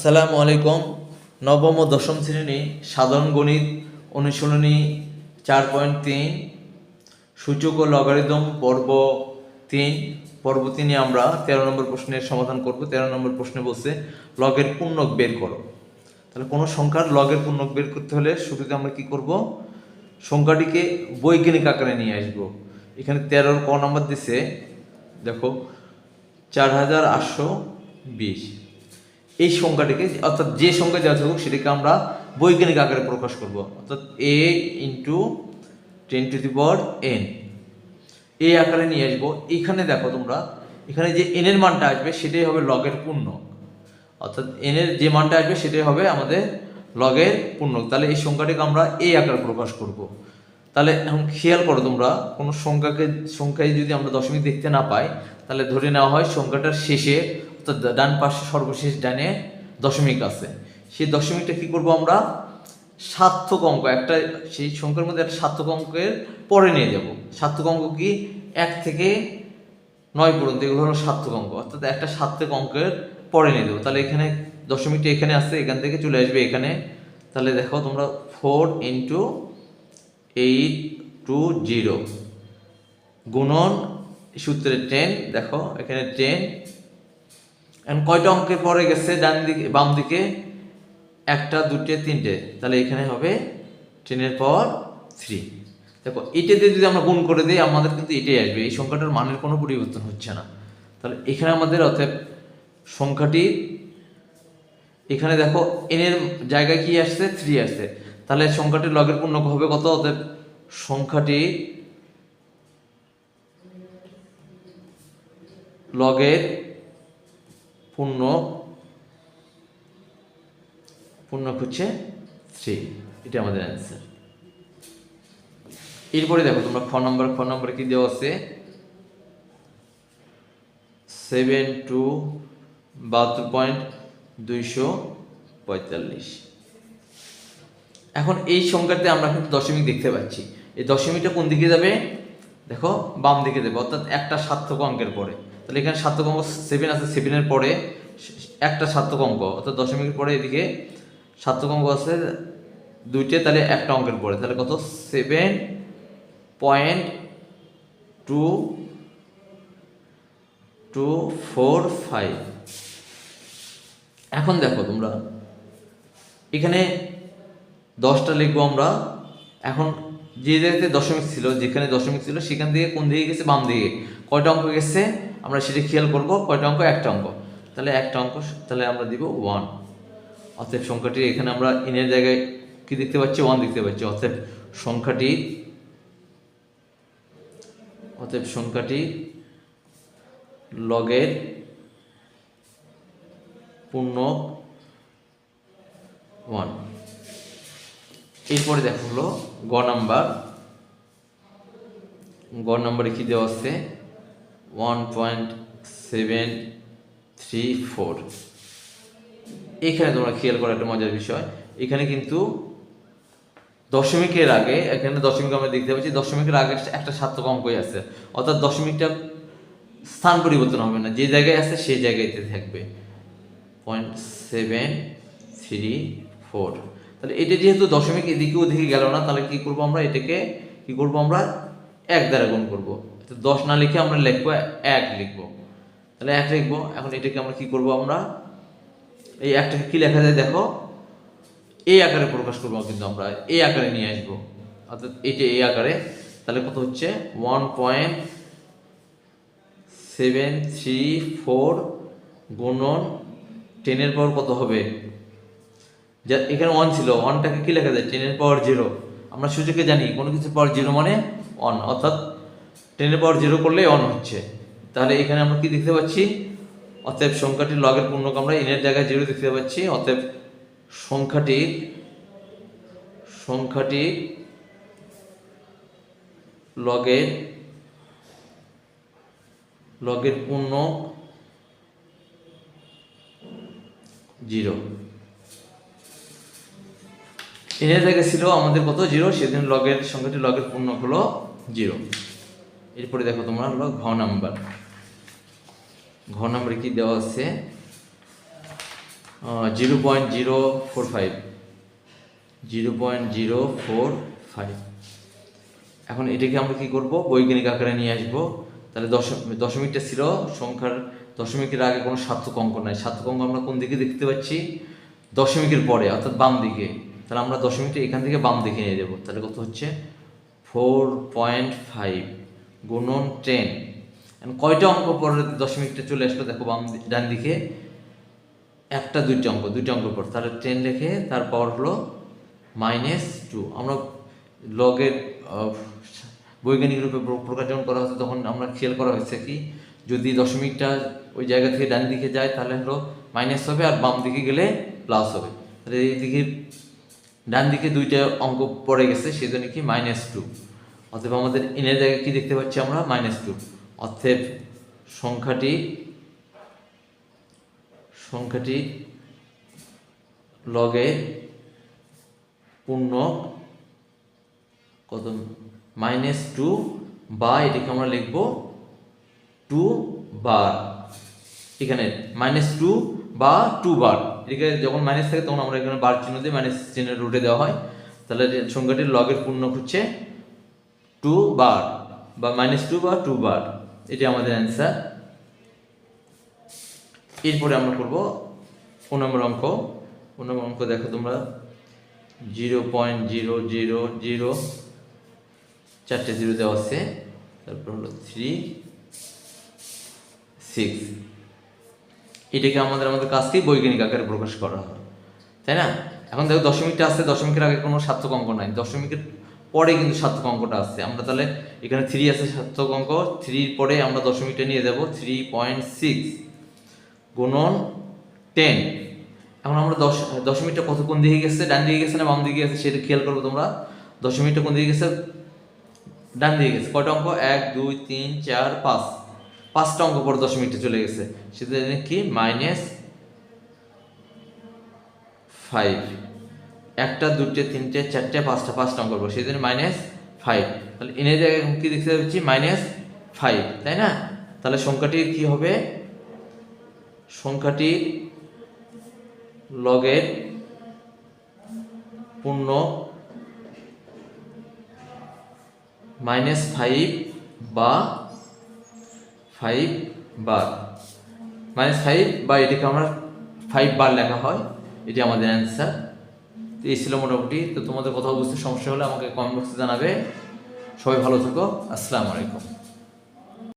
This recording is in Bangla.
আসসালামু আলাইকুম। নবম ও দশম শ্রেণি সাধারণ গণিত অনুশীলনী চার পয়েন্ট তিন, সূচক ও লগারিদম পর্ব তিন। পর্ব তিনে আমরা তেরো নম্বর প্রশ্নের সমাধান করব। তেরো নম্বর প্রশ্নে বলছে, লগের পূর্ণক বের করো। তাহলে কোনো সংখ্যার লগের পূর্ণক বের করতে হলে শুরুতে আমরা কি করব? সংখ্যাটিকে বৈজ্ঞানিক আকারে নিয়ে আসব। এখানে তেরোর ক নম্বর দিছে, দেখো, চার হাজার আটশো বিশ। এই সংখ্যাটিকে, অর্থাৎ যে সংখ্যা দেওয়া থাকুক সেটাকে আমরা বৈজ্ঞানিক আকারে প্রকাশ করব। অর্থাৎ a into ten to the power n এই আকারে নিয়ে আসব। এখানে দেখো তোমরা, এখানে যে এনের মানটা আসবে, সেটাই হবে লগের পূর্ণ। অর্থাৎ এনের যে মানটা আসবে, সেটাই হবে আমাদের লগের পূর্ণ। তাহলে এই সংখ্যাটিকে আমরা এই আকারে প্রকাশ করব। তাহলে এখন খেয়াল করো তোমরা, কোনো সংখ্যাকে, সংখ্যায় যদি আমরা দশমিক দেখতে না পাই, তাহলে ধরে নেওয়া হয় সংখ্যাটার শেষে অর্থাৎ ডান পাশে সর্বশেষ ডানে দশমিক আছে। সেই দশমিকটা কি করব আমরা? সার্থক অঙ্ক। একটা সেই সংখ্যার মধ্যে একটা সার্থক অঙ্কের পরে নিয়ে যাব। সার্থক অঙ্ক কি? এক থেকে নয় পর্যন্ত। এগুলো হলো সার্থক অঙ্ক। অর্থাৎ একটা সার্থক অঙ্কের পরে নিয়ে দেবো তাহলে এখানে দশমিকটা এখানে আসছে এখান থেকে চলে আসবে এখানে। তাহলে দেখো তোমরা four into eight to zero. গুণন সূত্রে টেন। দেখো এখানে টেন কয়টা অঙ্কের পরে গেছে ডান দিকে, বাম দিকে? একটা দুটে তিনটে। তাহলে এখানে হবে টেনের পর থ্রি। দেখো এটাতে যদি আমরা গুণ করে দিই, আমাদের কিন্তু এটাই আসবে। এই সংখ্যাটার মানের কোনো পরিবর্তন হচ্ছে না। তাহলে এখানে আমাদের অতএব সংখ্যাটি, এখানে দেখো এন এর জায়গায় কি আসছে? থ্রি আসছে। তাহলে সংখ্যাটির লগের পূর্ণক হবে কত? অতএব সংখ্যাটি লগের পূর্ণ পূর্ণক হচ্ছে থ্রি এটা আমাদের অ্যান্সার এরপরে দেখো তোমরা খ নম্বর, খ নম্বরে কি দেওয়া আছে? সেভেন টু বাহাত্তর পয়েন্ট দুইশো পঁয়তাল্লিশ। এখন এই সংখ্যাতে আমরা কিন্তু দশমিক দেখতে পাচ্ছি। এই দশমিকটা কোন দিকে যাবে? দেখো, বাম দিকে যাবে। অর্থাৎ একটা সার্থক অঙ্কের পরে। তাহলে এখানে সার্থক অঙ্ক সেভেন আছে সেভেনের পরে একটা সার্থক অঙ্ক, অর্থাৎ দশমিকের পরে এদিকে সার্থক অঙ্ক আছে দুইটে, তাহলে একটা অঙ্কের পরে, তাহলে কত? Seven point two two four five এখন দেখো তোমরা, এখানে দশটা লিখব আমরা, এখন যে জায়গাতে দশমিক ছিল, যেখানে দশমিক ছিল, সেখান থেকে কোন দিকে গেছে? বাম দিকে। কয়টা অঙ্ক গেছে? আমরা সেটা খেয়াল করব, কয়টা অঙ্ক? একটা অঙ্ক। তাহলে একটা অঙ্ক, তাহলে আমরা দিব ওয়ান অতএব সংখ্যাটি এখানে আমরা ইনের জায়গায় কি দেখতে পাচ্ছি? ওয়ান দেখতে পাচ্ছি। অতএব সংখ্যাটি অতএব সংখ্যাটি লগের পূর্ণ ওয়ান এরপরে দেখা হলো গ নাম্বার। গ নাম্বারে কি দেওয়া আছে? One point seven three four এখানে তোমরা খেয়াল করা একটা মজার বিষয়। এখানে কিন্তু দশমিকের আগে, এখানে দশমিক আমরা দেখতে পাচ্ছি, দশমিকের আগে একটা সার্থক অঙ্কই আছে। অর্থাৎ দশমিকটা স্থান পরিবর্তন হবে না। যে জায়গায় আছে সেই জায়গাতে থাকবে। পয়েন্ট সেভেন থ্রি ফোর তাহলে এটা যেহেতু দশমিক এদিকে ওদিকে গেল না, তাহলে কি করব আমরা? এটাকে কি করব আমরা? এক দ্বারা গুণ করব। দশ না লিখে আমরা লিখব এক লিখব। তাহলে এক লিখব। এখন এটাকে আমরা কি করব আমরা? এই একটাকে কি লেখা যায় দেখো? এই আকারে প্রকাশ করব কিন্তু আমরা। এই আকারে নিয়ে আসব। অর্থাৎ এটা এই আকারে, তাহলে কত হচ্ছে? One point seven three four গুণন টেনের পাওয়ার কত হবে? যা এখানে ওয়ান ছিল। ওয়ানটাকে কি লেখা যায়? টেনের পাওয়ার জিরো আমরা সূচকে জানি কোনো কিছু পাওয়ার জিরো মানে অন অর্থাৎ টেনের পাওয়ার জিরো করলে অন হচ্ছে। তাহলে এখানে আমরা কি দেখতে পাচ্ছি? অতএব সংখ্যাটি লগের পূর্ণক আমরা ইনের জায়গায় জিরো দেখতে পাচ্ছি। অতএব সংখ্যাটি সংখ্যাটি লগের লগের পূর্ণ জিরো এনের জায়গায় ছিল আমাদের কত? জিরো সেদিন লগের, সংখ্যাটি লগের পূর্ণ হলো জিরো এরপরে দেখো তোমরা হলো ঘ নাম্বার। ঘ নাম্বারে কি দেওয়া আছে? Zero point zero four five zero point zero four five এখন এটাকে আমরা কি করব? বৈজ্ঞানিক আকারে নিয়ে আসব। তাহলে দশম দশমিকটা ছিল, সংখ্যার দশমিকের আগে কোনো সার্থক অঙ্ক নাই। সার্থক অঙ্ক আমরা কোন দিকে দেখতে পাচ্ছি? দশমিকের পরে, অর্থাৎ বাম দিকে। তাহলে আমরা দশমিকটা এখান থেকে বাম দিকে নিয়ে যাব। তাহলে কত হচ্ছে? ফোর পয়েন্ট ফাইভ গুণন টেন কয়টা অঙ্ক পরে দশমিকটা চলে আসলো? দেখো বাম ডান দিকে। একটা, দুইটা অঙ্ক দুইটা অঙ্ক পর তাহলে টেন লিখে তার পাওয়ার হলো মাইনাস টু আমরা লগের বৈজ্ঞানিক রূপে প্র- প্রকাশ যখন করা হচ্ছে, তখন আমরা খেয়াল করা হয়েছে কি, যদি দশমিকটা ওই জায়গা থেকে ডান দিকে যায়, তাহলে হলো মাইনাস হবে আর বাম দিকে গেলে প্লাস হবে। তাহলে এই দিকে ডান দিকে দুইটা অঙ্ক পড়ে গেছে, সেই জন্য কি মাইনাস টু অতএব আমাদের এনের জায়গায় কি দেখতে পাচ্ছি আমরা? মাইনাস টু অতএব সংখ্যাটি সংখ্যাটি লগে পূর্ণ কত? মাইনাস টু বা এটাকে আমরা লিখব টু বার এখানে মাইনাস টু বা টু বার এদিকে যখন মাইনাস থাকে, তখন আমরা এখানে বার চিহ্ন দিয়ে মাইনাস চিহ্নের রুটে দেওয়া হয়। তাহলে সংখ্যাটির লগের পূর্ণ হচ্ছে টু বার বা মাইনাস টু বা টু বার এটি আমাদের অ্যান্সার এরপরে আমরা করব পনেরো নম্বর অঙ্ক। পনেরো নম্বর অঙ্ক দেখো তোমরা। Zero point zero zero zero চারটে জিরো দেওয়া আছে। তারপর হলো থ্রি সিক্স এটাকে আমাদের আমাদের কাজকেই বৈজ্ঞানিক আকারে প্রকাশ করা হয়। তাই না? এখন দেখো দশমিকটা আছে, দশমিকের আগে কোনো সার্থক অঙ্ক নাই। দশমিকের পরে কিন্তু সার্থক অঙ্কটা আছে আমরা তাহলে এখানে থ্রি আছে সার্থক অঙ্ক। থ্রির পরে আমরা দশমিকটা নিয়ে যাব। থ্রি পয়েন্ট সিক্স গুণন টেন এখন আমরা দশ দশমিকটা কত কোন দিকে গেছে? ডান দিকে গেছে না বাম দিকে গেছে সেটা খেয়াল করব তোমরা। দশমিকটা কোন দিকে গেছে? ডান দিকে গেছে। কয়টা অঙ্ক? এক, দুই, তিন, চার, পাঁচ। পাঁচটা অঙ্ক পর দশমিকটা চলে গেছে। সেটা কি? মাইনাস ফাইভ একটা, দুটো, তিনটে, চারটে, পাঁচটা পাঁচটা অঙ্ক পর সেই জন্য মাইনাস ফাইভ তাহলে এনে জায়গায় কি দেখতে পাচ্ছি? মাইনাস ফাইভ তাই না? তাহলে সংখ্যাটির কি হবে? সংখ্যাটির লগের পূর্ণ মাইনাস ফাইভ বা ফাইভ বার। মাইনাস ফাইভ বা, এটিকে আমরা ফাইভ বার লেখা হয়। এটি আমাদের অ্যান্সার তো এই ছিল মোটামুটি। তো তোমাদের কোথাও বুঝতে সমস্যা হলে আমাকে কমেন্ট বক্সে জানাবে। সবাই ভালো থাকো। আসসালামু আলাইকুম।